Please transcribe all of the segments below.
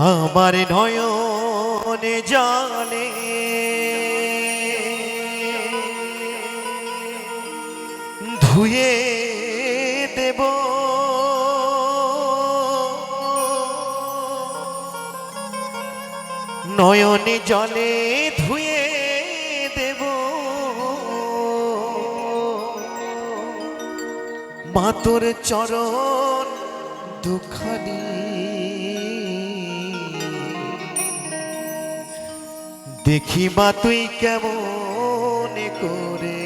আমার নয়নে জানে। ধুয়ে দেব। নয়নে জলে ধুয়ে দেব। মাতর চরণ দুখানি দেখি মা তুই কেমন করে।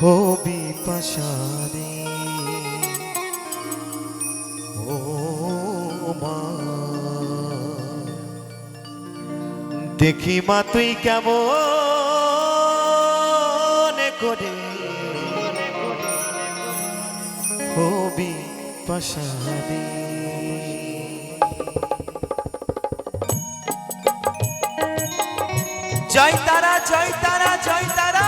হবি পাশারে ও মা। দেখি মা তুই কেমন করে। হবি পাশারে জয় তারা জয় তারা জয় তারা।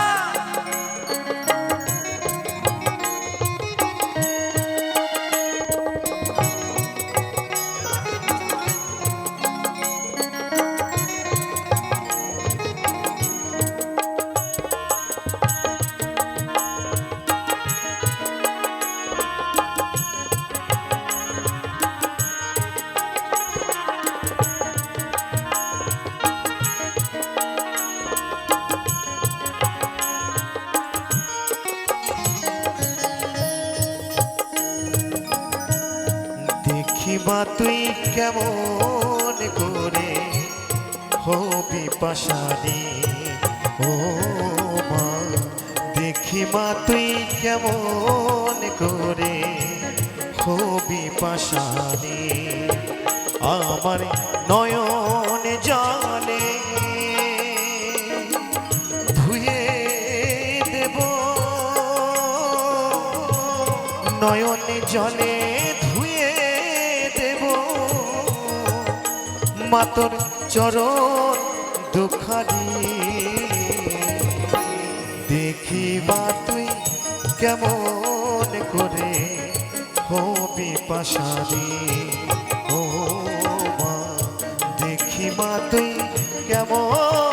কেমন করে? হবি পাশানি ও মা, দেখি মা, তুই কেমন করে? হবি পাশানি আমার নয়ন জানে ধুয়ে দেব, নয়ন জলে। মাতর চরণ দুখানি। দেখি মা তুই কেমন করে হবি পাশারি ও মা দেখি মা তুই কেমন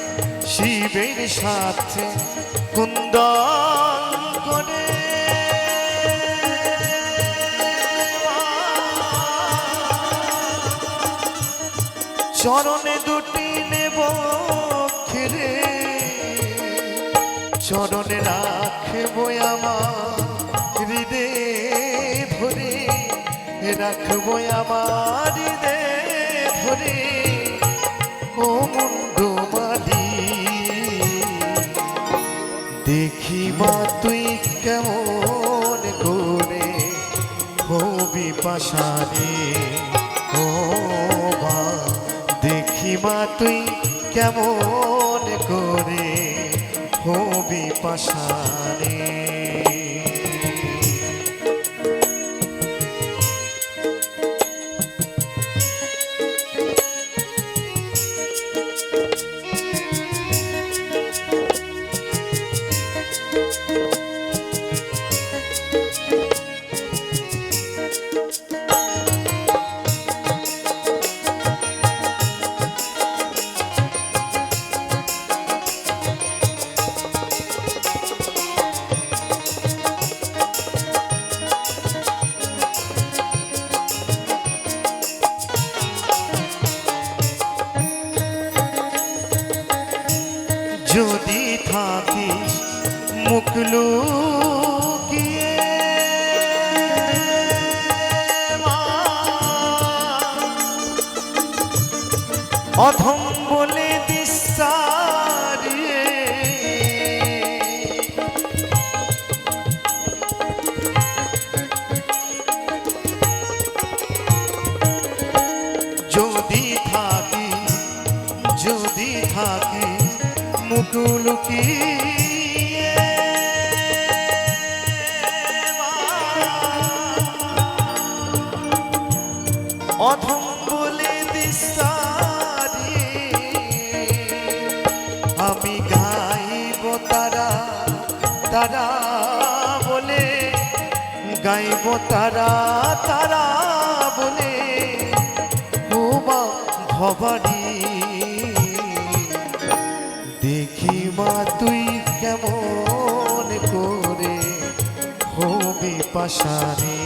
শিবের সাথে কুন্দন করে। চরণে দুটি নেব খেলে চরণে রাখব আমার হৃদে ধরে রাখব আমার হৃদে ধরে ও পাশারে ও মা দেখি মা তুই কেমন করে হবি পাশারে মুখ লুকিয়ে মা, অধম বলে দিশারিয়ে। যদি থাকি যদি থাকি মুকুলুকি অধম বলে দিশারি আমি গাইব তারা তারা বলে, গাইব তারা তারা বলে উমা ভবানী। দেখি মা, তুই কেমন করে হবি পাশারে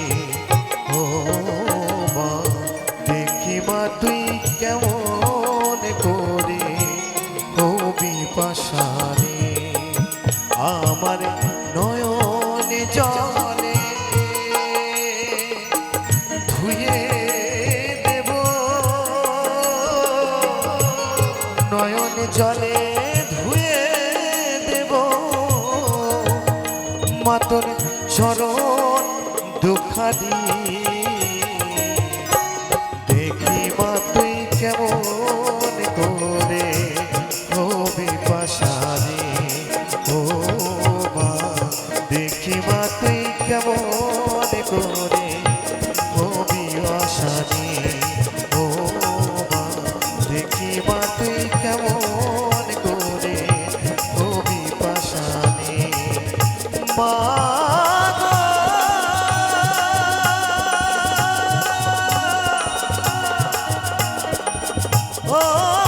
ও